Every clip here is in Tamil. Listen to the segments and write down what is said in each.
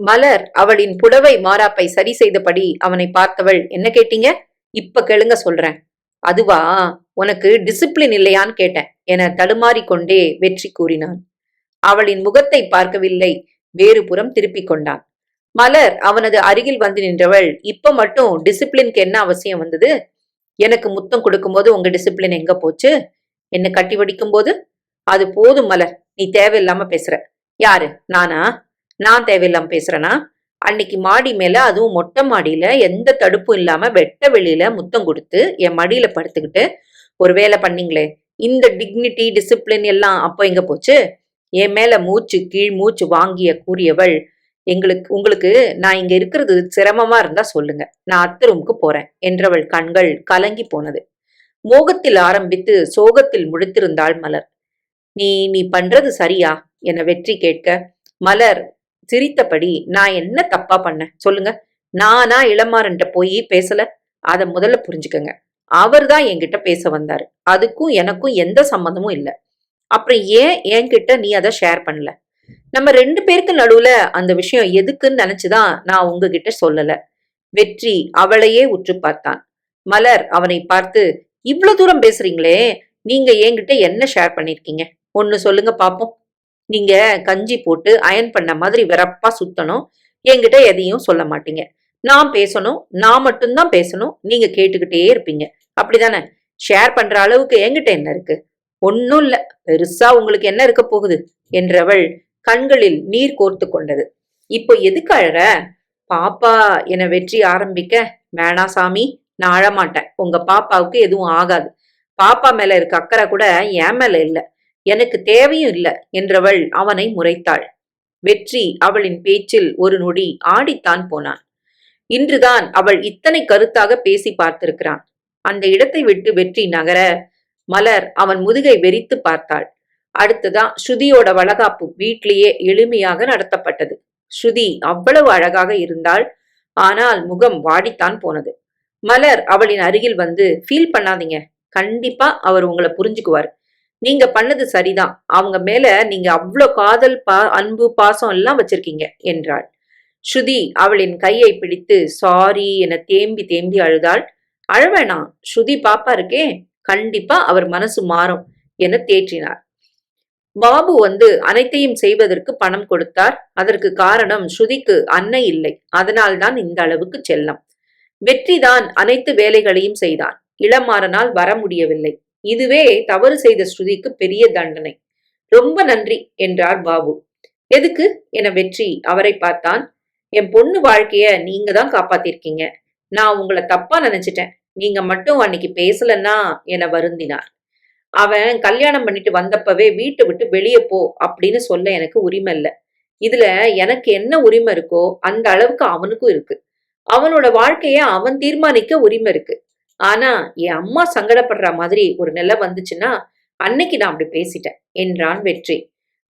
மலர் அவளின் புடவை மாறாப்பை சரி செய்தபடி அவனை பார்த்தவள் என்ன கேட்டீங்க? இப்ப கேளுங்க சொல்றேன். அதுவா? உனக்கு டிசிப்ளின் இல்லையான்னு கேட்டேன் என தடுமாறிக்கொண்டே வெற்றி கூறினான். அவளின் முகத்தை பார்க்கவில்லை வேறு புறம் திருப்பிக் கொண்டான். மலர் அவனது அருகில் வந்து நின்றவள் இப்ப மட்டும் டிசிப்ளின்க்கு என்ன அவசியம் வந்தது? எனக்கு முத்தம் கொடுக்கும்போது உங்க டிசிப்ளின் எங்க போச்சு? என்ன கட்டி வடிக்கும் போது அது போதும் மலர் நீ தேவையில்லாம பேசுற. யாரு? நானா? நான் தேவையில்லாம பேசுறேனா? அன்னைக்கு மாடி மேல அதுவும் மொட்டை மாடியில எந்த தடுப்பும் இல்லாம வெட்ட வெளியில முத்தம் கொடுத்து என் மடியில படுத்துக்கிட்டு ஒரு வேலை பண்ணீங்களே இந்த டிக்னிட்டி டிசிப்ளின் எல்லாம் அப்போ எங்க போச்சு? என் மேல மூச்சு கீழ் மூச்சு வாங்கிய கூறியவள் எங்களுக்கு உங்களுக்கு நான் இங்க இருக்கிறது சிரமமா இருந்தா சொல்லுங்க. நான் அத்த ரூமுக்கு போறேன் என்றவள் கண்கள் கலங்கி போனது. மோகத்தில் ஆரம்பித்து சோகத்தில் முடித்திருந்தாள் மலர். நீ நீ பண்றது சரியா? என வெற்றி கேட்க மலர் சிரித்தபடி நான் என்ன தப்பா பண்ணேன்? சொல்லுங்க. நானா இளமாறன்ட்ட போய் பேசல? அத முதல்ல புரிஞ்சுக்கங்க. அவர் தான் என்கிட்ட பேச வந்தாரு. அதுக்கும் எனக்கும் எந்த சம்மந்தமும் இல்லை. அப்புறம் ஏன் என்கிட்ட நீ அதை ஷேர் பண்ணல? நம்ம ரெண்டு பேருக்கு நடுவுல அந்த விஷயம் எதுக்குன்னு நினைச்சுதான் நான் உங்ககிட்ட சொல்லல. வெற்றி அவளையே உற்று பார்த்தான். மலர் அவனை பார்த்து இவ்வளவு தூரம் பேசுறீங்களே நீங்க என்கிட்ட என்ன ஷேர் பண்ணிருக்கீங்க? ஒன்னு சொல்லுங்க பாப்போம். நீங்க கஞ்சி போட்டு அயன் பண்ண மாதிரி வெறப்பா சுத்தணும். என்கிட்ட எதையும் சொல்ல மாட்டீங்க. நான் பேசணும் நான் மட்டும்தான் பேசணும். நீங்க கேட்டுக்கிட்டே இருப்பீங்க. அப்படிதானே? ஷேர் பண்ற அளவுக்கு என்கிட்ட என்ன இருக்கு? ஒன்னும் இல்ல. பெருசா உங்களுக்கு என்ன இருக்க போகுது? என்றவள் கண்களில் நீர் கோர்த்து கொண்டது. இப்போ எதுக்கு அழற? பாப்பா என வெற்றி ஆரம்பிக்க வேணா சாமி நான் அழமாட்டேன் உங்க பாப்பாவுக்கு எதுவும் ஆகாது. பாப்பா மேல இருக்க அக்கறை கூட என் மேல இல்லை. எனக்கு தேவையும் இல்லை என்றவள் அவனை முறைத்தாள். வெற்றி அவளின் பேச்சில் ஒரு நொடி ஆடித்தான் போனான். இன்றுதான் அவள் இத்தனை கருத்தாக பேசி பார்த்திருக்கிறான். அந்த இடத்தை விட்டு வெற்றி நகர மலர் அவன் முதுகை வெறித்து பார்த்தாள். அடுத்ததான் ஸ்ருதியோட வளகாப்பு வீட்டிலேயே எளிமையாக நடத்தப்பட்டது. ஸ்ருதி அவ்வளவு அழகாக இருந்தாள். ஆனால் முகம் வாடித்தான் போனது. மலர் அவளின் அருகில் வந்து ஃபீல் பண்ணாதீங்க. கண்டிப்பா அவர் உங்களை புரிஞ்சுக்குவார். நீங்க பண்ணது சரிதான். அவங்க மேல நீங்க அவ்வளோ காதல் பா அன்பு பாசம் எல்லாம் வச்சிருக்கீங்க என்றாள். ஸ்ருதி அவளின் கையை பிடித்து சாரி என தேம்பி தேம்பி அழுதாள். அழவேணா ஸ்ருதி பாப்பா இருக்கே. கண்டிப்பா அவர் மனசு மாறும் என தேற்றினார். பாபு வந்து அனைத்தையும் செய்வதற்கு பணம் கொடுத்தார். அதற்கு காரணம் ஸ்ருதிக்கு அன்னை இல்லை. அதனால்தான் இந்த அளவுக்கு செல்லம். வெற்றிதான் அனைத்து வேலைகளையும் செய்தான் இளமாறனால் வர முடியவில்லை. இதுவே தவறு செய்த ஸ்ருதிக்கு பெரிய தண்டனை. ரொம்ப நன்றி என்றார் பாபு. எதுக்கு? என வெற்றி அவரை பார்த்தான். என் பொண்ணு வாழ்க்கைய நீங்க தான் காப்பாத்திருக்கீங்க. நான் உங்களை தப்பா நினைச்சிட்டேன். நீங்க மட்டும் அன்னைக்கு பேசலன்னா என வருந்தினார். அவன் கல்யாணம் பண்ணிட்டு வந்தப்பவே வீட்டை விட்டு வெளியே போ அப்படின்னு சொல்ல எனக்கு உரிமை இல்லை. இதுல எனக்கு என்ன உரிமை இருக்கோ அந்த அளவுக்கு அவனுக்கும் இருக்கு. அவனோட வாழ்க்கைய அவன் தீர்மானிக்க உரிமை இருக்கு. ஆனா என் அம்மா சங்கடப்படுற மாதிரி ஒரு நிலை வந்துச்சுன்னா அன்னைக்கு நான் அப்படி பேசிட்டேன். என்றான் வெற்றி.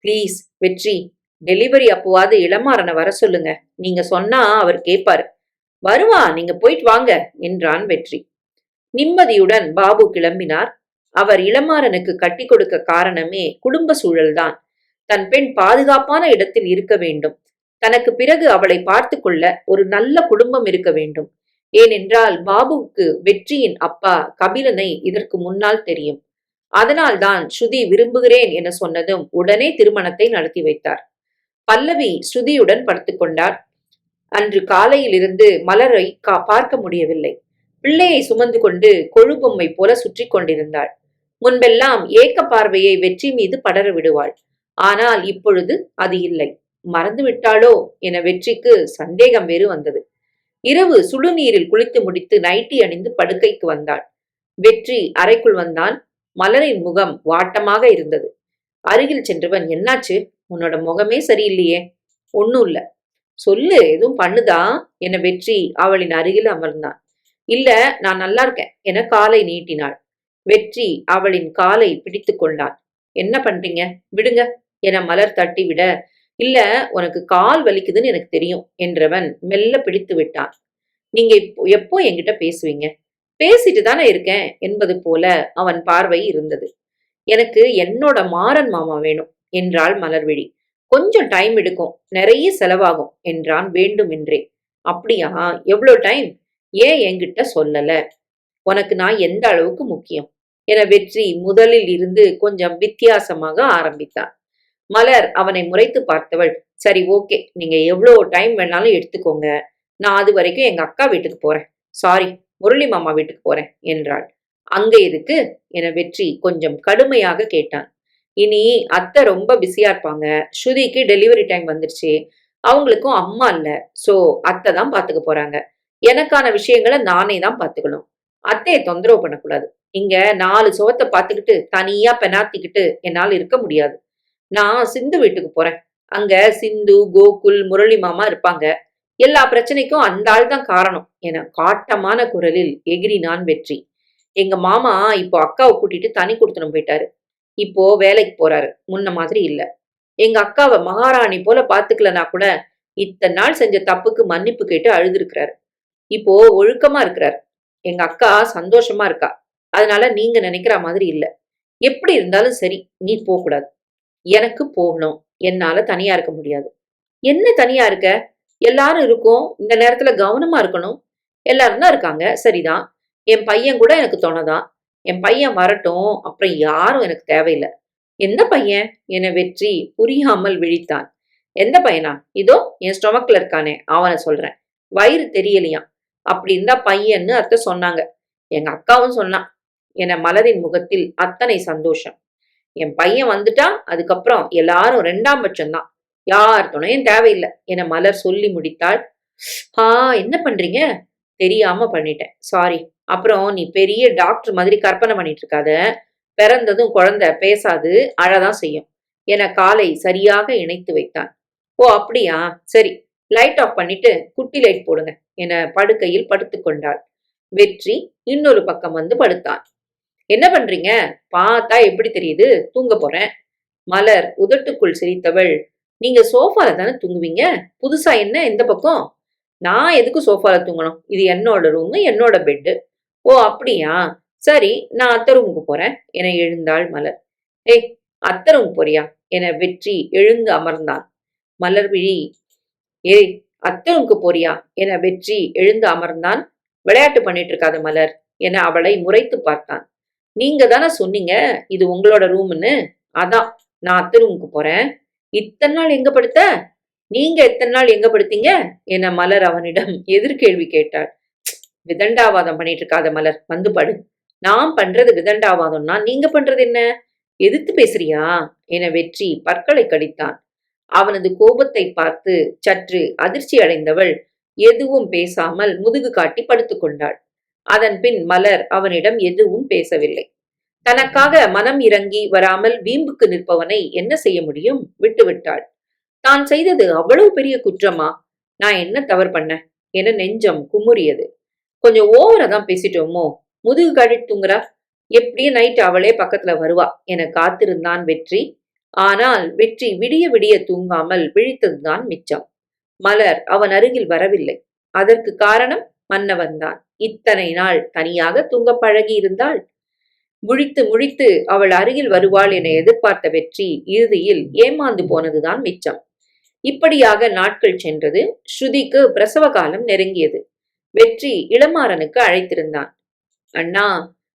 ப்ளீஸ் வெற்றி டெலிவரி அப்போவாது இளமாறனை வர சொல்லுங்க. நீங்க சொன்னா அவர் கேட்பாரு வருவா நீங்க போயிட்டு வாங்க என்றான் வெற்றி. நிம்மதியுடன் பாபு கிளம்பினார். அவர் இளமாறனுக்கு கட்டி கொடுக்க காரணமே குடும்ப சூழல்தான். தன் பெண் பாதுகாப்பான இடத்தில் இருக்க வேண்டும். தனக்கு பிறகு அவளை பார்த்து கொள்ள ஒரு நல்ல குடும்பம் இருக்க வேண்டும். ஏனென்றால் பாபுவுக்கு வெற்றியின் அப்பா கபிலனை இதற்கு முன்னால் தெரியும். அதனால்தான் ஸ்ருதி விரும்புகிறேன் என சொன்னதும் உடனே திருமணத்தை நடத்தி வைத்தார். பல்லவி ஸ்ருதியுடன் படுத்துக்கொண்டார் அன்று காலையிலிருந்து மலரை கா பார்க்க முடியவில்லை. பிள்ளையை சுமந்து கொண்டு கொழுபொம்மை போல சுற்றி கொண்டிருந்தாள். முன்பெல்லாம் ஏக்க பார்வையை வெற்றி மீது படர விடுவாள். ஆனால் இப்பொழுது அது இல்லை. மறந்து விட்டாளோ என வெற்றிக்கு சந்தேகம் வேறு வந்தது. இரவு சுடுநீரில் குளித்து முடித்து நைட்டி அணிந்து படுக்கைக்கு வந்தாள். வெற்றி அறைக்குள் வந்தான். மலரின் முகம் வாட்டமாக இருந்தது. அருகில் சென்றவன் என்னாச்சு? உன்னோட முகமே சரியில்லையே. ஒன்னும் இல்ல. சொல்லு எதுவும் பண்ணுதா? என வெற்றி அவளின் அருகில் அமர்ந்தான். இல்ல நான் நல்லா இருக்கேன். என காலை நீட்டினாள். வெற்றி அவளின் காலை பிடித்து கொண்டான் என்ன பண்றீங்க? விடுங்க. என மலர் தட்டிவிட இல்ல உனக்கு கால் வலிக்குதுன்னு எனக்கு தெரியும் என்றவன் மெல்ல பிடித்து விட்டான். நீங்க இப்போ எப்போ என்கிட்ட பேசுவீங்க? பேசிட்டு தானே இருக்கேன் என்பது போல அவன் பார்வை இருந்தது. எனக்கு என்னோட மாறன் மாமா வேணும் என்றாள் மலர்விழி. கொஞ்சம் டைம் எடுக்கும் நிறைய செலவாகும் என்றான் வேண்டுமென்றே. அப்படியா எவ்வளோ டைம் ஏன் என்கிட்ட சொல்லல? உனக்கு நான் எந்த அளவுக்கு முக்கியம்? என வெற்றி முதலில் இருந்து கொஞ்சம் வித்தியாசமாக ஆரம்பித்தான் மலர் அவனை முறைத்து பார்த்தவள். சரி ஓகே. நீங்க எவ்வளோ டைம் வேணாலும் எடுத்துக்கோங்க. நான் அது வரைக்கும் எங்க அக்கா வீட்டுக்கு போறேன். சாரி முரளி மாமா வீட்டுக்கு போறேன் என்றாள். அங்க இருக்கு என வெற்றி கொஞ்சம் கடுமையாக கேட்டான். இனி அத்தை ரொம்ப பிஸியா இருப்பாங்க. ஸ்ருதிக்கு டெலிவரி டைம் வந்துருச்சு. அவங்களுக்கும் அம்மா இல்ல. சோ அத்தை தான் பாத்துக்க போறாங்க. எனக்கான விஷயங்களை நானே தான் பாத்துக்கணும். அத்தையை தொந்தரவு பண்ணக்கூடாது. இங்க நாலு சுவத்தை பார்த்துக்கிட்டு தனியா பெனாத்திக்கிட்டு என்னால் இருக்க முடியாது. நான் சிந்து வீட்டுக்கு போறேன். அங்க சிந்து கோகுல் முரளி மாமா இருப்பாங்க. எல்லா பிரச்சனைக்கும் அந்த ஆள் தான் காரணம். என காட்டமான குரலில் எகிரினான் வெற்றி. எங்க மாமா இப்போ அக்காவை கூட்டிட்டு தனி கொடுத்தனும் போயிட்டாரு. இப்போ வேலைக்கு போறாரு. முன்ன மாதிரி இல்ல. எங்க அக்காவை மகாராணி போல பாத்துக்கலனா கூட இத்தனை நாள் செஞ்ச தப்புக்கு மன்னிப்பு கேட்டு அழுதுருக்கிறாரு. இப்போ ஒழுக்கமா இருக்கிறார். எங்க அக்கா சந்தோஷமா இருக்கா. அதனால நீங்க நினைக்கிற மாதிரி இல்ல. எப்படி இருந்தாலும் சரி நீ போகக்கூடாது. எனக்கு போகணும். என்னால தனியா இருக்க முடியாது. என்ன தனியா இருக்க? எல்லாரும் இருக்கோம். இந்த நேரத்துல கவனமா இருக்கணும். எல்லாரும் தான் இருக்காங்க. சரிதான். என் பையன் கூட எனக்கு துணைதான் என் பையன் வரட்டும். அப்புறம் யாரும் எனக்கு தேவையில்லை. எந்த பையன்? என வெற்றி புரியாமல் விழித்தான். எந்த பையனா? இதோ என் ஸ்டொமக்ல இருக்கானே. அவனை சொல்றேன். வயிறு தெரியலையாம். அப்படி இருந்தா பையன்னு அத்தை சொன்னாங்க. எங்க அக்காவும் சொன்னான். என மலரின் முகத்தில் அத்தனை சந்தோஷம். என் பையன் வந்துட்டா அதுக்கப்புறம் எல்லாரும் ரெண்டாம் பட்சம்தான். யார் துணையும் தேவையில்லை என மலர் சொல்லி முடித்தாள். ஆ என்ன பண்றீங்க? தெரியாம பண்ணிட்டேன். சாரி அப்புறம் நீ பெரிய டாக்டர் மாதிரி கற்பனை பண்ணிட்டு இருக்காத பிறந்ததும் குழந்தை பேசாது அழதான் செய்யும் என காலை சரியாக இணைத்து வைத்தான் ஓ அப்படியா? சரி லைட் ஆஃப் பண்ணிட்டு குட்டி லைட் போடுங்க என படுக்கையில் படுத்துக்கொண்டாள். வெற்றி இன்னொரு பக்கம் வந்து படுத்தான் என்ன பண்றீங்க? பார்த்தா எப்படி தெரியுது? தூங்க போறேன். மலர் உதட்டுக்குள் சிரித்தவள். நீங்க சோஃபால தானே தூங்குவீங்க? புதுசா என்ன எந்த பக்கம்? நான் எதுக்கு சோஃபால தூங்கணும்? இது என்னோட ரூமு என்னோட பெட்டு ஓ அப்படியா? சரி நான் அத்தை ரூமுக்கு போறேன். என எழுந்தாள் மலர். ஏய் அத்தை ரூம் போறியா? என வெற்றி எழுந்து அமர்ந்தான் மலர் விழி ஏய் அத்தை ரூமுக்கு போறியா? என வெற்றி எழுந்து அமர்ந்தான் விளையாட்டு பண்ணிட்டு இருக்காத மலர் என அவளை முறைத்து பார்த்தான். நீங்க தானே சொன்னீங்க? இது உங்களோட ரூம்னு. அதான் நான் அத்தை ரூமுக்கு போறேன். இத்தனை நாள் எங்க படுத்த? நீங்க எத்தனை நாள் எங்க படுத்தீங்க? என மலர் அவனிடம் எதிர்கேள்வி கேட்டாள். விதண்டாவாதம் பண்ணிட்டு இருக்காத மலர் வந்து படு. நான் பண்றது விதண்டாவாதம்னா நீங்க பண்றது என்ன? எதிர்த்து பேசுறியா? என வெற்றி பற்களை கடித்தான். அவனது கோபத்தை பார்த்து சற்று அதிர்ச்சி அடைந்தவள் எதுவும் பேசாமல் முதுகு காட்டி படுத்துக்கொண்டாள். அதன் பின் மலர் அவனிடம் எதுவும் பேசவில்லை. தனக்காக மனம் இறங்கி வராமல் வீம்புக்கு நிற்பவனை என்ன செய்ய முடியும்? விட்டுவிட்டாள். தான் செய்தது அவ்வளவு பெரிய குற்றமா? நான் என்ன தவறு பண்ண? என நெஞ்சம் குமுறியது. கொஞ்சம் ஓவரா தான் பேசிட்டோமோ? முதுகு கழி தூங்குறா? எப்படியும் நைட் அவளே பக்கத்துல வருவா. என காத்திருந்தான் வெற்றி. ஆனால் வெற்றி விடிய விடிய தூங்காமல் விழித்ததுதான் மிச்சம். மலர் அவன் அருகில் வரவில்லை. அதற்கு காரணம் மன்னவன்தான். இத்தனை நாள் தனியாக தூங்க பழகி இருந்தாள் முழித்து முழித்து அவள் அருகில் வருவாள் என எதிர்பார்த்த வெற்றி இறுதியில் ஏமாந்து போனதுதான் மிச்சம். இப்படியாக நாட்கள் சென்றது ஸ்ருதிக்கு பிரசவ காலம் நெருங்கியது. வெற்றி இளமாறனுக்கு அழைத்திருந்தான். அண்ணா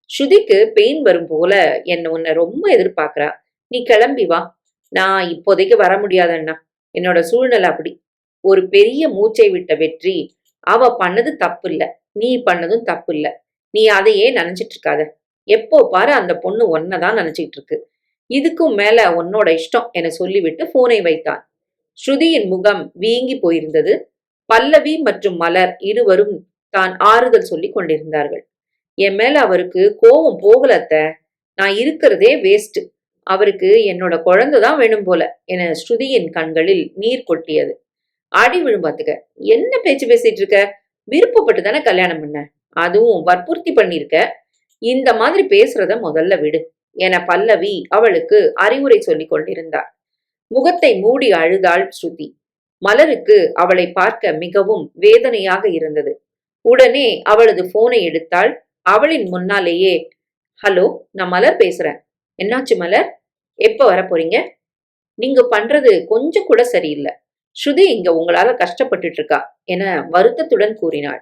ஸ்ருதிக்கு பெயின் வரும் போல என்ன உன்னை ரொம்ப எதிர்பார்க்கறா. நீ கிளம்பி வா. நான் இப்போதைக்கு வர முடியாது அண்ணா. என்னோட சூழ்நிலை அப்படி. ஒரு பெரிய மூச்சை விட்ட வெற்றி அவ பண்ணது தப்பு இல்லை நீ பண்ணதும் தப்பு இல்ல நீ அதையே நினைச்சிட்டு இருக்காத எப்போ பாரு அந்த பொண்ணு ஒன்னதான் நினைச்சிட்டு இருக்கு இதுக்கும் மேல உன்னோட இஷ்டம் என சொல்லிவிட்டு போனை வைத்தான் ஸ்ருதியின் முகம் வீங்கி போயிருந்தது. பல்லவி மற்றும் மலர் இருவரும் தான் ஆறுதல் சொல்லி கொண்டிருந்தார்கள். என் மேல அவருக்கு கோபம் போகலத்த நான் இருக்கிறதே வேஸ்ட் அவருக்கு என்னோட குழந்தை தான் வேணும் போல என ஸ்ருதியின் கண்களில் நீர் கொட்டியது. அடி விழும்பாத்துக்க என்ன பேச்சு பேசிட்டு இருக்க விருப்பப்பட்டு தானே கல்யாணம் பண்ண? அதுவும் வற்புறுத்தி பண்ணிருக்க. இந்த மாதிரி பேசுறத முதல்ல விடு என பல்லவி அவளுக்கு அறிவுரை சொல்லிக் கொண்டிருந்தார் முகத்தை மூடி அழுதாள் ஸ்ருதி. மலருக்கு அவளை பார்க்க மிகவும் வேதனையாக இருந்தது. உடனே அவளது போனை எடுத்தாள். அவளின் முன்னாலேயே ஹலோ நான் மலர் பேசுறேன். என்னாச்சு மலர்? எப்ப வர போறீங்க நீங்க பண்றது கொஞ்சம் கூட சரியில்லை. ஸ்ருதி இங்க உங்களால கஷ்டப்பட்டுட்டு இருக்கா என வருத்தத்துடன் கூறினாள்.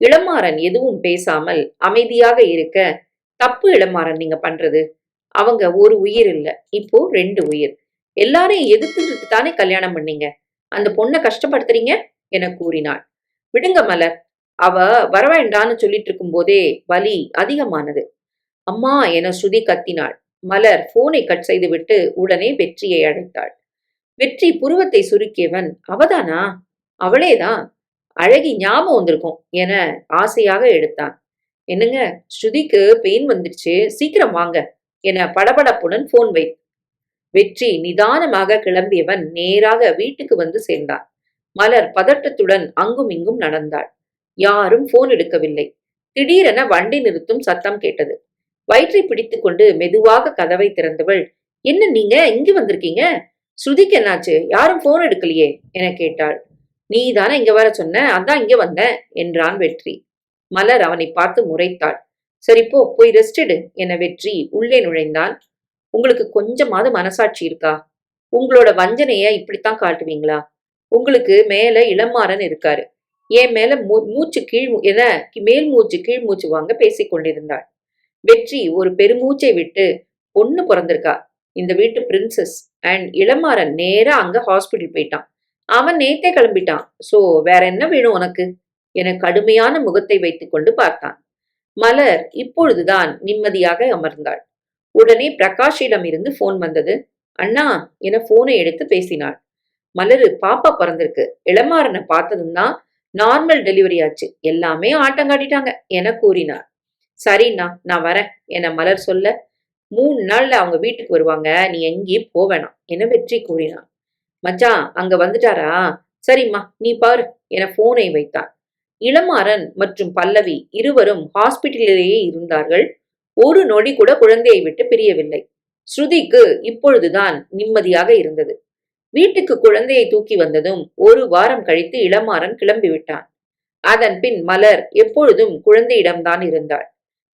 இளமாறன் எதுவும் பேசாமல் அமைதியாக இருக்க தப்பு இளமாறன் நீங்க பண்றது. அவங்க ஒரு உயிர் இல்ல. இப்போ ரெண்டு உயிர். எல்லாரையும் எதிர்த்துட்டு தானே கல்யாணம் பண்ணீங்க? அந்த பொண்ணை கஷ்டப்படுத்துறீங்க? என கூறினாள். விடுங்க மலர். அவ வரவேண்டான்னு சொல்லிட்டு இருக்கும் போதே வலி அதிகமானது. அம்மா என ஸ்ருதி கத்தினாள். மலர் போனை கட் செய்துவிட்டு உடனே வெற்றியை அழைத்தாள் வெற்றி புருவத்தை சுருக்கியவன் அவதானா? அவளேதான். அழகி ஞாபகம் வந்திருக்கும் என ஆசையாக எடுத்தான். என்னங்க ஸ்ருதிக்கு பெயின் வந்துருச்சு சீக்கிரம் வாங்க என படபடப்புடன் போன் வை. வெற்றி நிதானமாக கிளம்பியவன் நேராக வீட்டுக்கு வந்து சேர்ந்தான். மலர் பதட்டத்துடன் அங்கும் இங்கும் நடந்தாள். யாரும் போன் எடுக்கவில்லை. திடீரென வண்டி நிறுத்தும் சத்தம் கேட்டது. வயிற்றை பிடித்துக்கொண்டு மெதுவாக கதவை திறந்தவள் என்ன நீங்க? இங்க வந்திருக்கீங்க? ஸ்ருதிக்கு என்னாச்சு? யாரும் போன் எடுக்கலையே? என கேட்டாள். நீ தானே இங்க வர சொன்ன? அதான் இங்க வந்தேன் என்றான் வெற்றி. மலர் அவனை பார்த்து முறைத்தாள். சரி போ போய் ரெஸ்ட் எடு என வெற்றி உள்ளே நுழைந்தான் உங்களுக்கு கொஞ்சமாவது மனசாட்சி இருக்கா? உங்களோட வஞ்சனைய இப்படித்தான் காட்டுவீங்களா? உங்களுக்கு மேல இளமாறன் இருக்காரு. என் மேல மூ- மூச்சு கீழ் என மேல் மூச்சு கீழ் மூச்சு வாங்க பேசிக் கொண்டிருந்தாள் வெற்றி ஒரு பெருமூச்சை விட்டு பொண்ணு பிறந்திருக்கா? இந்த வீட்டு பிரின்சஸ் அண்ட் இளமாறன் நேரா அங்க ஹாஸ்பிட்டல் போயிட்டான். அவன் நேத்தே கிளம்பிட்டான். சோ வேற என்ன வேணும் உனக்கு? என கடுமையான முகத்தை வைத்துக்கொண்டு பார்த்தான். மலர் இப்பொழுதுதான் நிம்மதியாக அமர்ந்தாள். உடனே பிரகாஷிடம் இருந்து போன் வந்தது. அண்ணா என போனை எடுத்து பேசினாள். மலரு பாப்பா பிறந்திருக்கு. இளமாறனை பார்த்ததும் தான் நார்மல் டெலிவரி ஆச்சு. எல்லாமே ஆட்டம் காட்டிட்டாங்க என கூறினார் சரிண்ணா நான் வரேன் என மலர் சொல்ல மூணு நாள்ல அவங்க வீட்டுக்கு வருவாங்க. நீ எங்கேயும் போவேணாம் என வெற்றி கூறினான் மச்சான் அங்க வந்துட்டாரா? சரிம்மா நீ பாரு. என போனை வைத்தான் இளமாறன் மற்றும் பல்லவி இருவரும் ஹாஸ்பிட்டலிலேயே இருந்தார்கள். ஒரு நொடி கூட குழந்தையை விட்டு பிரியவில்லை. ஸ்ருதிக்கு இப்பொழுதுதான் நிம்மதியாக இருந்தது. வீட்டுக்கு குழந்தையை தூக்கி வந்ததும் ஒரு வாரம் கழித்து இளமாறன் கிளம்பி விட்டான். அதன் பின் மலர் எப்பொழுதும் குழந்தையிடம்தான் இருந்தாள்.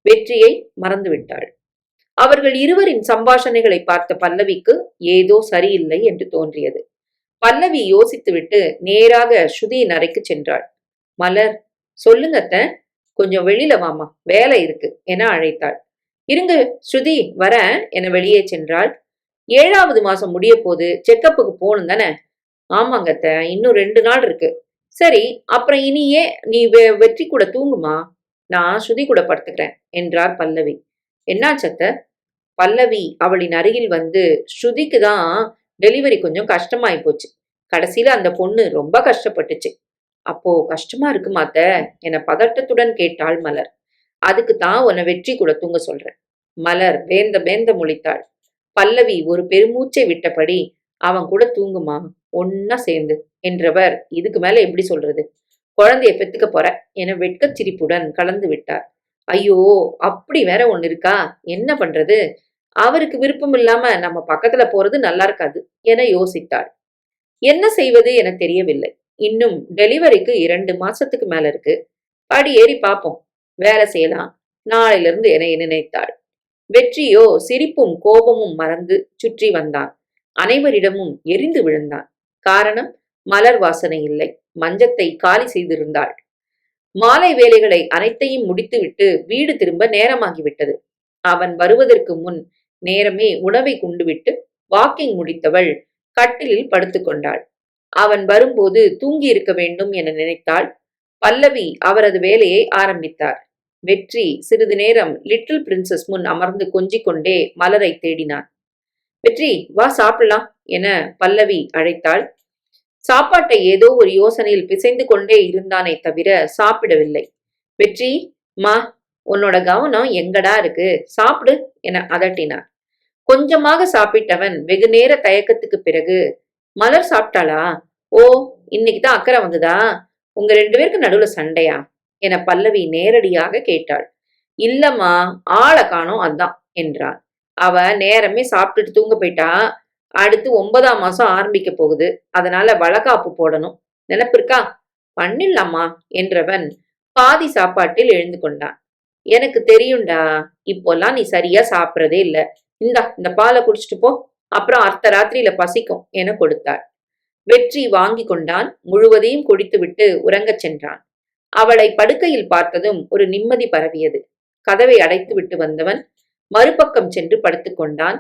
வெற்றியை மறந்துவிட்டாள். அவர்கள் இருவரின் சம்பாஷணைகளை பார்த்த பல்லவிக்கு ஏதோ சரியில்லை என்று தோன்றியது. பல்லவி யோசித்துவிட்டு நேராக ஸ்ருதியின் அறைக்கு சென்றாள். மலர் சொல்லுங்கத்த கொஞ்சம் வெளியில வாமா வேலை இருக்கு என அழைத்தாள். இருங்க ஸ்ருதி வரேன் என வெளியே சென்றாள். ஏழாவது மாசம் முடிய போது செக்கப்புக்கு போகணும் தானே? ஆமாங்கத்த இன்னும் ரெண்டு நாள் இருக்கு. சரி அப்புறம் இனியே நீ வெ- வெற்றி கூட தூங்குமா? நான் ஸ்ருதி கூட படுத்துக்கிறேன் என்றார் பல்லவி. என்னாச்சு பல்லவி அவளின் அருகில் வந்து ஸ்ருதிக்கு தான் டெலிவரி கொஞ்சம் கஷ்டமாயி போச்சு. கடைசியில அந்த பொண்ணு ரொம்ப கஷ்டப்பட்டுச்சு. அப்போ கஷ்டமா இருக்கு மாத்த என பதட்டத்துடன் கேட்டாள் மலர். அதுக்கு தான் உன்னை வெற்றி கூட தூங்க சொல்றேன். மலர் பேந்த பேந்த முழித்தாள். பல்லவி ஒரு பெருமூச்சை விட்டபடி அவன் கூட தூங்குமா? ஒன்னா சேர்ந்து. என்றவர் இதுக்கு மேல எப்படி சொல்றது? குழந்தைய பெத்துக்க போற என வெட்கச் சிரிப்புடன் கலந்து விட்டார். ஐயோ அப்படி வேற ஒன்னு இருக்கா? என்ன பண்றது? அவருக்கு விருப்பம் இல்லாம நம்ம பக்கத்துல போறது நல்லா இருக்காது என யோசித்தாள். என்ன செய்வது என தெரியவில்லை. இன்னும் டெலிவரிக்கு இரண்டு மாசத்துக்கு மேல இருக்கு. படி ஏறி பார்ப்போம் வேலை செய்யலாம். நாளையிலிருந்து என நினைத்தாள். வெற்றியோ சிரிப்பும் கோபமும் மறந்து சுற்றி வந்தான். அனைவரிடமும் எரிந்து விழுந்தான். காரணம் மலர் வாசனை இல்லை. மஞ்சத்தை காலி செய்திருந்தாள். மாலை வேலைகளை அனைத்தையும் முடித்துவிட்டு வீடு திரும்ப நேரமாகிவிட்டது. அவன் வருவதற்கு முன் நேரமே உணவை குண்டுவிட்டு வாக்கிங் முடித்தவள் கட்டிலில் படுத்துக்கொண்டாள். அவன் வரும்போது தூங்கி இருக்க வேண்டும் என நினைத்தாள். பல்லவி அவரது வேலையை ஆரம்பித்தார். வெற்றி சிறிது நேரம் லிட்டில் பிரின்சஸ் முன் அமர்ந்து கொஞ்சிக் கொண்டே மலரை தேடினான். வெற்றி வா சாப்பிடலாம் என பல்லவி அழைத்தாள். சாப்பாட்டை ஏதோ ஒரு யோசனையில் பிசைந்து கொண்டே இருந்தானே தவிர சாப்பிடவில்லை. வெற்றி மா உன்னோட கவனம் எங்கடா இருக்கு? சாப்பிடு என அதட்டினார். கொஞ்சமாக சாப்பிட்டவன் வெகு நேர தயக்கத்துக்கு பிறகு மலர் சாப்பிட்டாளா? ஓ இன்னைக்கு தான் அக்கறை வந்ததா? உங்க ரெண்டு பேருக்கு நடுவுல சண்டையா? என பல்லவி நேரடியாக கேட்டாள். இல்லம்மா ஆளை காணோம் அதான் என்றான் அவ நேரமே சாப்பிட்டுட்டு தூங்க போயிட்டா? அடுத்து ஒன்பதாம் மாசம் ஆரம்பிக்க போகுது. அதனால வழக்காப்பு போடணும். நினப்பிருக்கா பண்ணிடலாமா? என்றவன் பாதி சாப்பாட்டில் எழுந்து கொண்டான். எனக்கு தெரியும்டா இப்போல்லாம் நீ சரியா சாப்பிட்றதே இல்ல. இந்தா இந்த பாலை குடிச்சிட்டு போ. அப்புறம் அர்த்த ராத்திரியில பசிக்கும் என கொடுத்தாள். வெற்றி வாங்கி கொண்டான். முழுவதையும் குடித்துவிட்டு உறங்கச் சென்றான். அவளை படுக்கையில் பார்த்ததும் ஒரு நிம்மதி பரவியது. கதவை அடைத்து விட்டு வந்தவன் மறுபக்கம் சென்று படுத்துக் கொண்டான்.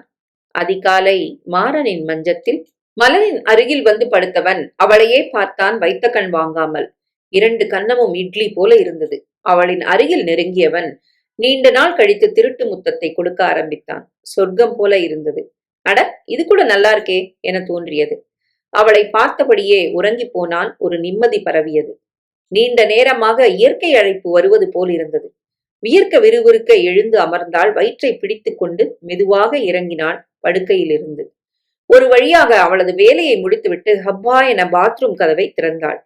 அதிகாலை மாறனின் மஞ்சத்தில் மலரின் அருகில் வந்து படுத்தவன் அவளையே பார்த்தான் வைத்த கண் வாங்காமல். இரண்டு கன்னமும் இட்லி போல இருந்தது. அவளின் அருகில் நெருங்கியவன் நீண்ட நாள் கழித்து திருட்டு முத்தத்தை கொடுக்க ஆரம்பித்தான். சொர்க்கம் போல இருந்தது. அட இது கூட நல்லா இருக்கே என தோன்றியது. அவளை பார்த்தபடியே உறங்கி போனான் ஒரு நிம்மதி பரவியது. நீண்ட நேரமாக இயற்கை அழைப்பு வருவது போல் இருந்தது. வியர்க்க விறுவிறுக்க எழுந்து அமர்ந்தால் வயிற்றை பிடித்துக் கொண்டு மெதுவாக இறங்கினாள் படுக்கையிலிருந்து. ஒரு வழியாக அவளது வேலையை முடித்துவிட்டு ஹப்பா என பாத்ரூம் கதவை திறந்தாள்.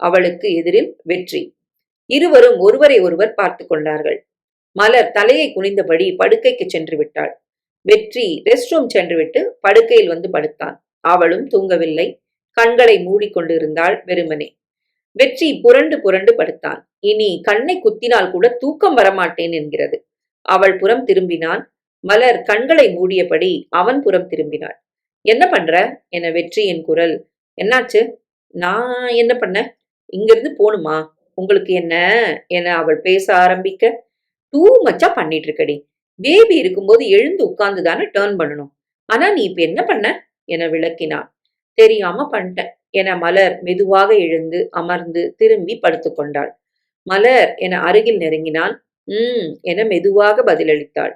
அவளுக்கு எதிரில் வெற்றி. இருவரும் ஒருவரை ஒருவர் பார்த்து கொண்டார்கள். மலர் தலையை குனிந்தபடி படுக்கைக்கு சென்று விட்டாள். வெற்றி ரெஸ்ட் ரூம் சென்றுவிட்டு படுக்கையில் வந்து படுத்தான். அவளும் தூங்கவில்லை. கண்களை மூடிக்கொண்டிருந்தாள் வெறுமனே. வெற்றி புரண்டு புரண்டு படுத்தான். இனி கண்ணை குத்தினால் கூட தூக்கம் வரமாட்டேன் என்கிறது. அவள் புறம் திரும்பினான். மலர் கண்களை மூடியபடி அவன் புறம் திரும்பினாள். என்ன பண்ற? என வெற்றியின் குரல். என்னாச்சு? நான் என்ன பண்ண? இங்கிருந்து போணுமா? உங்களுக்கு என்ன? என அவள் பேச ஆரம்பிக்க? டூ மச்சா பண்ணிட்டு இருக்கடி பேபி இருக்கும்போது எழுந்து உட்கார்ந்து தானே டேர்ன் பண்ணணும். ஆனா நீ இப்ப என்ன பண்ண? என விளக்கினான் தெரியாம பண்ணிட்டேன் என மலர் மெதுவாக எழுந்து அமர்ந்து திரும்பி படுத்துக்கொண்டாள் மலர் என அருகில் நெருங்கினான். உம் என மெதுவாக பதிலளித்தாள்.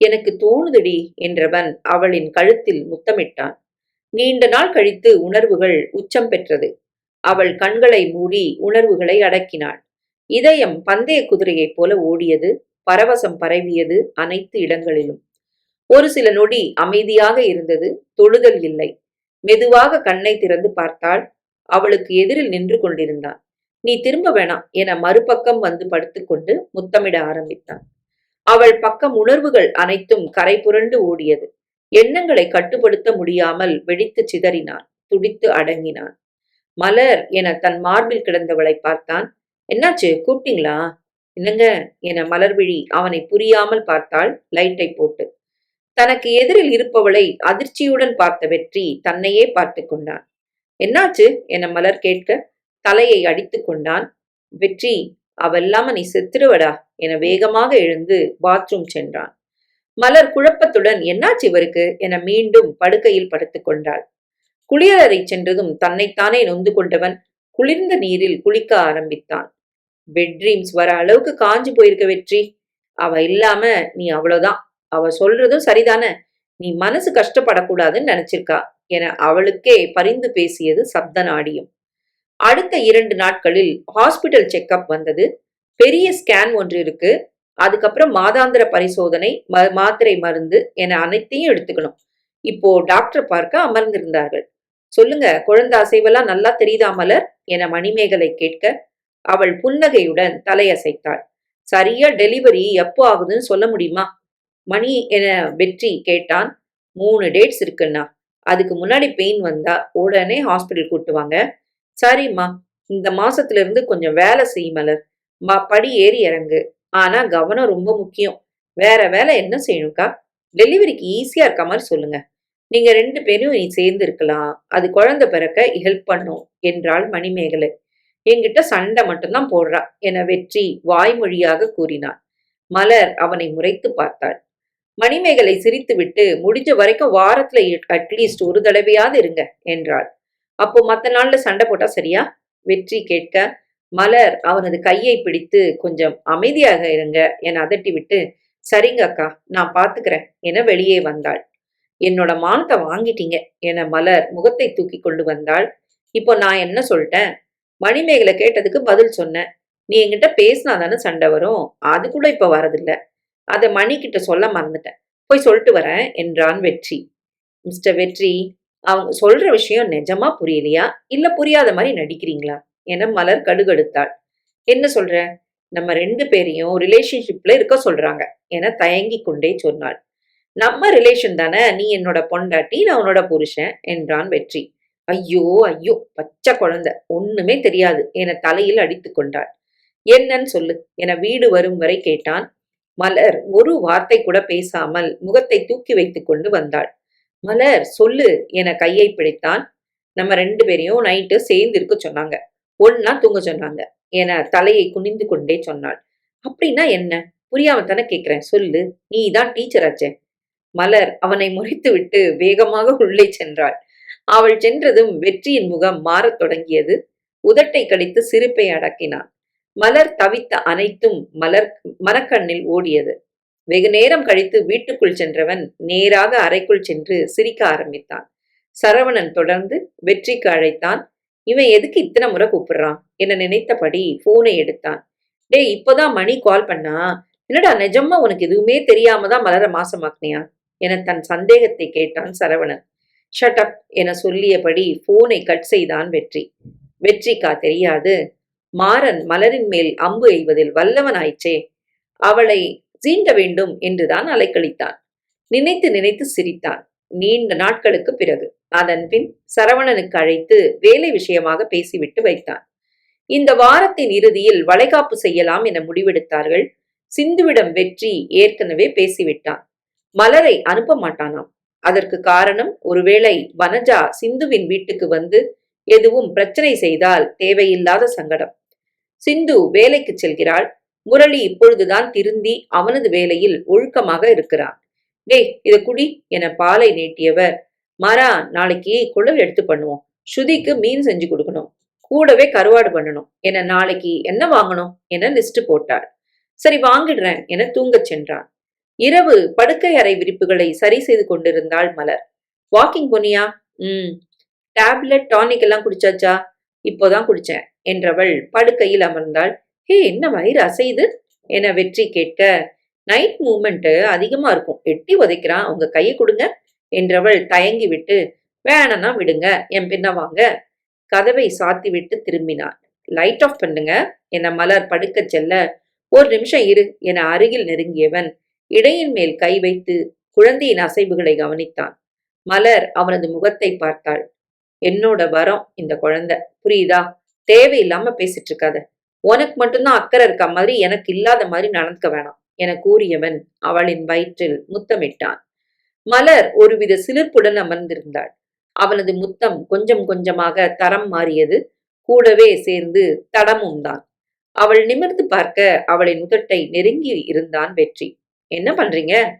எனக்கு தோணுதடி என்றவன் அவளின் கழுத்தில் முத்தமிட்டான். நீண்ட நாள் கழித்து உணர்வுகள் உச்சம் பெற்றது. அவள் கண்களை மூடி உணர்வுகளை அடக்கினாள். இதயம் பந்தய குதிரையைப் போல ஓடியது பரவசம் பரவியது அனைத்து இடங்களிலும். ஒரு சில நொடி அமைதியாக இருந்தது தொழுதல் இல்லை. மெதுவாக கண்ணை திறந்து பார்த்தாள் அவளுக்கு எதிரில் நின்று கொண்டிருந்தான். நீ திரும்ப வேணாம் என மறுபக்கம் வந்து படுத்துக்கொண்டு முத்தமிட ஆரம்பித்தான். அவள் பக்கம் உணர்வுகள் அனைத்தும் கரை புரண்டு ஓடியது. எண்ணங்களை கட்டுப்படுத்த முடியாமல் வெடித்து சிதறினான் துடித்து அடங்கினான் மலர் என தன் மார்பில் கிடந்தவளை பார்த்தான். என்னாச்சு? கூப்பிட்டீங்களா? என்னங்க? என மலர்விழி அவனை புரியாமல் பார்த்தாள். லைட்டை போட்டு. தனக்கு எதிரில் இருப்பவளை அதிர்ச்சியுடன் பார்த்த வெற்றி தன்னையே பார்த்து கொண்டான். என்னாச்சு? என மலர் கேட்க தலையை அடித்து கொண்டான். வெற்றி அவெல்லாம நீ செத்துருவடா என வேகமாக எழுந்து பாத்ரூம் சென்றான். மலர் குழப்பத்துடன் என்னாச்சு இவருக்கு? என மீண்டும் படுக்கையில் படுத்துக் கொண்டாள். குளியலறை சென்றதும் தன்னைத்தானே நொந்து கொண்டவன் குளிர்ந்த நீரில் குளிக்க ஆரம்பித்தான். பெட் ட்ரீம்ஸ் வர அளவுக்கு காஞ்சு போயிருக்க வெற்றி. அவ இல்லாம நீ அவ்வளவுதான். அவ சொல்றதும் சரிதானே? நீ மனசு கஷ்டப்படக்கூடாதுன்னு நினைச்சிருக்கா என அவளுக்கே பரிந்து பேசியது சப்த நாடியும் அடுத்த இரண்டு நாட்களில் ஹாஸ்பிட்டல் செக்கப் வந்தது. பெரிய ஸ்கேன் ஒன்று இருக்கு. அதுக்கப்புறம் மாதாந்திர பரிசோதனை மாத்திரை மருந்து என அனைத்தையும் எடுத்துக்கணும். இப்போ டாக்டர் பார்க்க அமர்ந்திருந்தார்கள். சொல்லுங்க குழந்தை அசைவெல்லாம் நல்லா தெரியுதா மலர்? என மணிமேகலை கேட்க அவள் புன்னகையுடன் தலையசைத்தாள். சரியா டெலிவரி எப்போ ஆகுதுன்னு சொல்ல முடியுமா? மணி என வெற்றி கேட்டான். மூணு டேட்ஸ் இருக்குன்னா அதுக்கு முன்னாடி பெயின் வந்தா உடனே ஹாஸ்பிட்டல் கூட்டுவாங்க சரிம்மா இந்த மாசத்துல இருந்து கொஞ்சம் வேலை செய் மலர். மா படி ஏறி இறங்கு. ஆனா கவனம் ரொம்ப முக்கியம். வேற வேலை என்ன செய்யணும்க்கா? டெலிவரிக்கு ஈஸியா இருக்க மாதிரி சொல்லுங்க. நீங்க ரெண்டு பேரும் நீ சேர்ந்து இருக்கலாம் அது குழந்தை பிறக்க ஹெல்ப் பண்ணும் என்றாள் மணிமேகலை. என்கிட்ட சண்டை மட்டும்தான் போடுறா என வெற்றி வாய்மொழியாக கூறினான் மலர் அவனை முறைத்து பார்த்தாள். மணிமேகலை சிரித்துவிட்டு முடிஞ்ச வரைக்கும் வாரத்துல அட்லீஸ்ட் ஒரு தடவையாவது இருங்க என்றாள். அப்போ மத்த நாள்ல சண்டை போட்டா சரியா? வெற்றி கேட்க மலர் அவனது கையை பிடித்து கொஞ்சம் அமைதியாக இருங்க என அதட்டி விட்டு சரிங்க அக்கா நான் பாத்துக்கிறேன் என வெளியே வந்தாள். என்னோட மானத்தை வாங்கிட்டீங்க என மலர் முகத்தை தூக்கி கொண்டு வந்தாள். இப்போ நான் என்ன சொல்லிட்டேன்? மணிமேகலை கேட்டதுக்கு பதில் சொன்னேன். நீ என்கிட்ட பேசினா தானே சண்டை வரும். அது கூட இப்போ வரதில்ல. அதை மணிக்கிட்ட சொல்ல மறந்துட்டேன். போய் சொல்லிட்டு வரேன் என்றான் வெற்றி. மிஸ்டர் வெற்றி அவங்க சொல்ற விஷயம் நிஜமா புரியலையா? இல்ல புரியாத மாதிரி நடிக்கிறீங்களா? என மலர் கடுகடுத்தாள். என்ன சொல்ற? நம்ம ரெண்டு பேரையும் ரிலேஷன்ஷிப்ல இருக்க சொல்றாங்க என தயங்கி கொண்டே சொன்னாள். நம்ம ரிலேஷன் தானே? நீ என்னோட பொண்டாட்டி நான் உன்னோட புருஷன் என்றான் வெற்றி. ஐயோ ஐயோ பச்சை குழந்தை. ஒண்ணுமே தெரியாது. என தலையில் அடித்து கொண்டாள். என்னன்னு சொல்லு. என வீடு வரும் வரை கேட்டான். மலர் ஒரு வார்த்தை கூட பேசாமல் முகத்தை தூக்கி வைத்துக் கொண்டு வந்தாள். மலர் சொல்லு என கையை பிடித்தான். நம்ம ரெண்டு பேரையும் நைட்டு சேர்ந்து இருக்க சொன்னாங்க. ஒன்னா தூங்க சொன்னாங்க என தலையை குனிந்து கொண்டே சொன்னாள். அப்படின்னா என்ன? புரியாம தானே கேக்குறேன். சொல்லு. நீ தான் டீச்சர் ஆச்சே. மலர் அவனை முறைத்துவிட்டு வேகமாக உள்ளே சென்றாள். அவள் சென்றதும் வெற்றியின் முகம் மாறத் தொடங்கியது. உதட்டை கடித்து சிரிப்பை அடக்கினான் மலர் தவித்த அனைத்தும் மலர் மனக்கண்ணில் ஓடியது. வெகு நேரம் கழித்து வீட்டுக்குள் சென்றவன் நேராக அறைக்குள் சென்று சிரிக்க ஆரம்பித்தான். சரவணன் தொடர்ந்து வெற்றிக்கு அழைத்தான். இவன் எதுக்கு இத்தனை முறை கூப்பிடுறான்? என நினைத்தபடி போனை எடுத்தான். டேய் இப்போதான் மணி கால் பண்ணா. என்னடா நிஜமா உனக்கு எதுவுமே தெரியாம தான் மலர மாசமாக்குனியா? என தன் சந்தேகத்தை கேட்டான் சரவணன். ஷட்டப் என சொல்லியபடி போனை கட் செய்தான் வெற்றி. வெற்றிக்கா தெரியாது. மாறன் மலரின் மேல் அம்பு எய்வதில் வல்லவனாயிற்றே. அவளை சீண்ட வேண்டும் என்றுதான் அலைக்கழித்தான். நினைத்து நினைத்து சிரித்தான். நீண்ட நாட்களுக்கு பிறகு. அதன் பின் சரவணனுக்கு அழைத்து வேலை விஷயமாக பேசிவிட்டு வைத்தான். இந்த வாரத்தின் இறுதியில் வளைகாப்பு செய்யலாம் என முடிவெடுத்தார்கள். சிந்துவிடம் வெற்றி ஏற்கனவே பேசிவிட்டான். மலரை அனுப்ப மாட்டானாம். அதற்கு காரணம் ஒருவேளை வனஜா சிந்துவின் வீட்டுக்கு வந்து எதுவும் பிரச்சனை செய்தால் தேவையில்லாத சங்கடம். சிந்து வேலைக்கு செல்கிறாள். முரளி இப்பொழுதுதான் திருந்தி அவனது வேலையில் ஒழுக்கமாக இருக்கிறான். டேய் இத குடி என பாலை நீட்டியவர் மாறா நாளைக்கு குழல் எடுத்து பண்ணுவோம். ஸ்ருதிக்கு மீன் செஞ்சு கொடுக்கணும். கூடவே கருவாடு பண்ணணும். என நாளைக்கு என்ன வாங்கணும்? என லிஸ்ட் போட்டாள் சரி வாங்கிடுறேன் என தூங்கச் சென்றான். இரவு படுக்கை அறை விரிப்புகளை சரி செய்து கொண்டிருந்தாள் மலர். வாக்கிங் போனியா? ம். டேப்லெட் டானிக் எல்லாம் குடிச்சாச்சா? இப்போதான் குடிச்சேன் என்றவள் படுக்கையில் அமர்ந்தாள். ஹே என்ன வயிறு அசையுது? என வெற்றி கேட்க நைட் மூமெண்ட்டு அதிகமா இருக்கும். எட்டி உதைக்கிறான். உங்க கையை கொடுங்க என்றவள் தயங்கி விட்டு வேணனா விடுங்க. என் பின்ன வாங்க. கதவை சாத்தி விட்டு திரும்பினார் லைட் ஆஃப் பண்ணுங்க என மலர் படுக்கச் செல்ல. ஒரு நிமிஷம் இரு என அருகில் நெருங்கியவன் இடையின் மேல் கை வைத்து குழந்தையின் அசைவுகளை கவனித்தான். மலர் அவனது முகத்தை பார்த்தாள். என்னோட வரம் இந்த குழந்தை. புரியுதா? தேவையில்லாம பேசிட்டு இருக்காத. உனக்கு மட்டும்தான் அக்கறை இருக்க மாதிரி எனக்கு இல்லாத மாதிரி நடந்துக்க வேணாம் என கூறியவன் அவளின் வயிற்றில் முத்தமிட்டான். மலர் ஒருவித சிலிர்ப்புடன் அமர்ந்திருந்தாள். அவனது முத்தம் கொஞ்சம் கொஞ்சமாக தரம் மாறியது. கூடவே சேர்ந்து தடமும் தான். அவள் நிமிர்ந்து பார்க்க அவளின் உதட்டை நெருங்கி இருந்தான் வெற்றி. என்ன பண்றீங்க?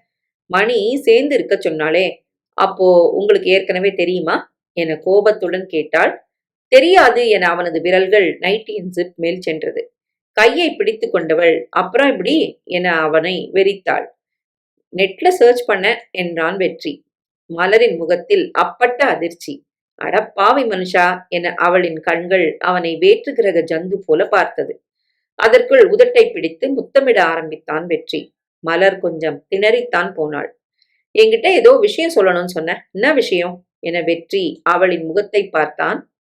மணி சேர்ந்து இருக்க சொன்னாலே அப்போ உங்களுக்கு ஏற்கனவே தெரியுமா? என கோபத்துடன் கேட்டாள். தெரியாது என அவனது விரல்கள் நைட்டியின் ஜிப் மேல் சென்றது. கையை பிடித்து கொண்டவள் அப்புறம் இப்படி என அவனை வெறித்தாள். நெட்ல சர்ச் பண்ண என்றான் வெற்றி. மலரின் முகத்தில் அப்பட்ட அதிர்ச்சி. அடப்பாவி மனுஷா என அவளின் கண்கள் அவனை வேற்று கிரக ஜந்து போல பார்த்தது. அதற்குள் உதட்டை பிடித்து முத்தமிட ஆரம்பித்தான் வெற்றி. மலர் கொஞ்சம் திணறித்தான் போனாள். என்கிட்ட ஏதோ விஷயம் சொல்லணும்னு சொன்ன. என்ன விஷயம்? என வெற்றி. அவளின் முகத்தை பார்த்தான்